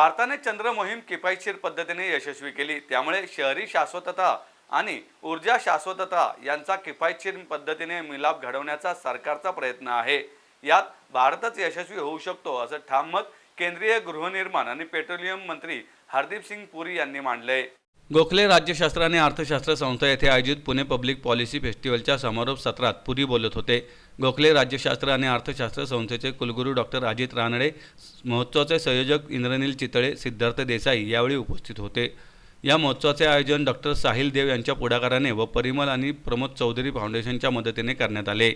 भारताने चंद्र मोहीम किफायतशीर पद्धतीने यशस्वी केली. त्यामुळे शहरी शाश्वतता आणि ऊर्जा शाश्वतता यांचा किफायतशीर पद्धतीने मिलाप घडवण्याचा सरकारचा प्रयत्न आहे. यात भारतच यशस्वी होऊ शकतो असं ठाम मत केंद्रीय गृहनिर्माण आणि पेट्रोलियम मंत्री हरदीप सिंग पुरी यांनी मांडलंय गोखले राज्यशास्त्र आणि अर्थशास्त्र संस्था येथे आयोजित पुणे पब्लिक पॉलिसी फेस्टिवलच्या समारोप सत्रात पुरी बोलत होते. गोखले राज्यशास्त्र आणि अर्थशास्त्र संस्थेचे कुलगुरू डॉक्टर अजित रानडे महोत्सवाचे संयोजक इंद्रनील चितळे सिद्धार्थ देसाई यावेळी उपस्थित होते. या महोत्सवाचे आयोजन डॉक्टर साहिल देव यांच्या पुढाकाराने व परिमल आणि प्रमोद चौधरी फाउंडेशनच्या मदतीने करण्यात आले.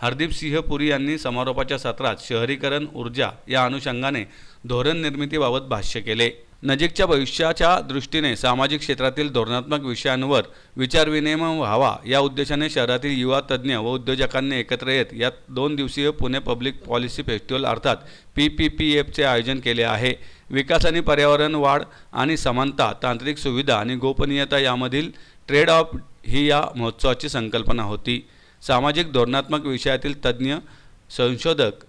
हरदीप सिंह पुरी यांनी समारोपाच्या सत्रात शहरीकरण ऊर्जा या अनुषंगाने धोरण निर्मितीबाबत भाष्य केले. नजीकच्या भविष्याच्या दृष्टीने सामाजिक क्षेत्रातील धोरणात्मक विषयांवर विचारविनिमय व्हावा या उद्देशाने शहरातील युवा तज्ज्ञ व उद्योजकांनी एकत्र येत यात दोन दिवसीय पुणे पब्लिक पॉलिसी फेस्टिवल अर्थात पी पी पी एफचे आयोजन केले आहे. विकास आणि पर्यावरण वाढ आणि समानता तांत्रिक सुविधा आणि गोपनीयता यामधील ट्रेड ऑफ ही या महोत्सवाची संकल्पना होती. सामाजिक धोरणात्मक विषयातील तज्ज्ञ संशोधक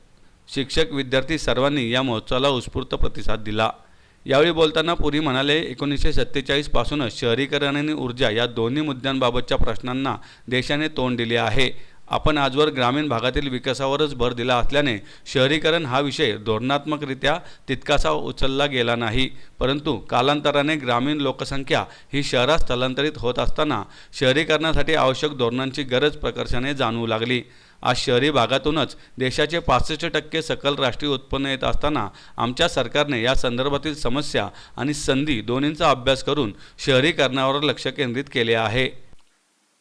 शिक्षक विद्यार्थी सर्वांनी या महोत्सवाला उत्स्फूर्त प्रतिसाद दिला. यावेळी बोलताना पुरी म्हणाले एकोणीसशे सत्तेचाळीसपासूनच शहरीकरण आणि ऊर्जा या दोन्ही मुद्द्यांबाबतच्या प्रश्नांना देशाने तोंड दिले आहे. आपण आजवर ग्रामीण भागातील विकासावरच भर दिला असल्याने शहरीकरण हा विषय धोरणात्मकरित्या तितकासा उचलला गेला नाही. परंतु कालांतराने ग्रामीण लोकसंख्या ही शहरात स्थलांतरित होत असताना शहरीकरणासाठी आवश्यक धोरणांची गरज प्रकर्षाने जाणवू लागली. आज शहरी भागातूनच देशाचे पासष्ट टक्के सकल राष्ट्रीय उत्पन्न येत असताना आमच्या सरकारने या संदर्भातील समस्या आणि संधी दोन्हींचा अभ्यास करून शहरीकरणावर लक्ष केंद्रित केले आहे.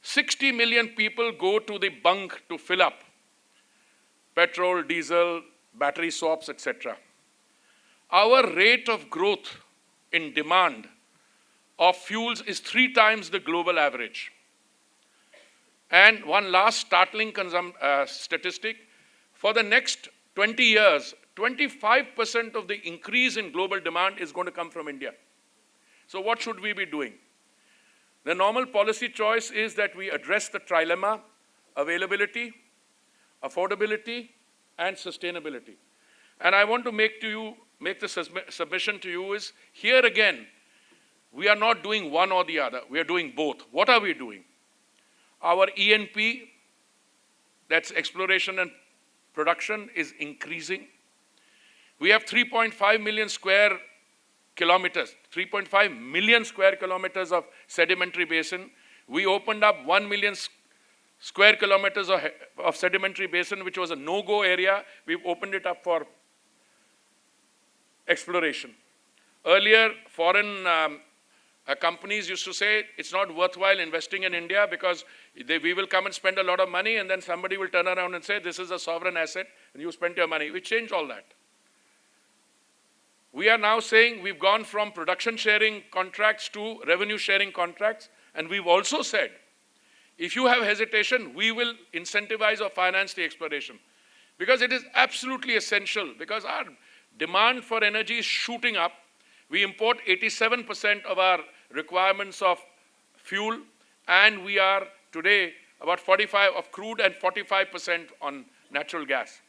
Sixty million people go to the bunk to fill up. Petrol diesel battery swaps etcetera our rate of growth in demand of fuels is three times the global average And one last startling uh, statistic for the next 20 years, 25% of the increase in global demand is going to come from India. So, what should we be doing? The normal policy choice is that we address the trilemma availability, affordability, and sustainability. And I want to make to you make the submi- submission to you is here again, we are not doing one or the other. We are doing both. What are we doing? Our ENP, that's exploration and production, is increasing. We have 3.5 million square kilometers, 3.5 million square kilometers of sedimentary basin. We opened up 1 million square kilometers of, of sedimentary basin, which was a no go area. We've opened it up for exploration. Earlier, foreign um, uh, companies used to say it's not worthwhile investing in India because they, we will come and spend a lot of money, and then somebody will turn around and say, This is a sovereign asset, and you spent your money. We changed all that. We are now saying we've gone from production sharing contracts to revenue sharing contracts, and we've also said if you have hesitation, we will incentivize or finance the exploration because it is absolutely essential because our demand for energy is shooting up. We import 87% of our requirements of fuel, and we are today about 45 of crude and 45% on natural gas.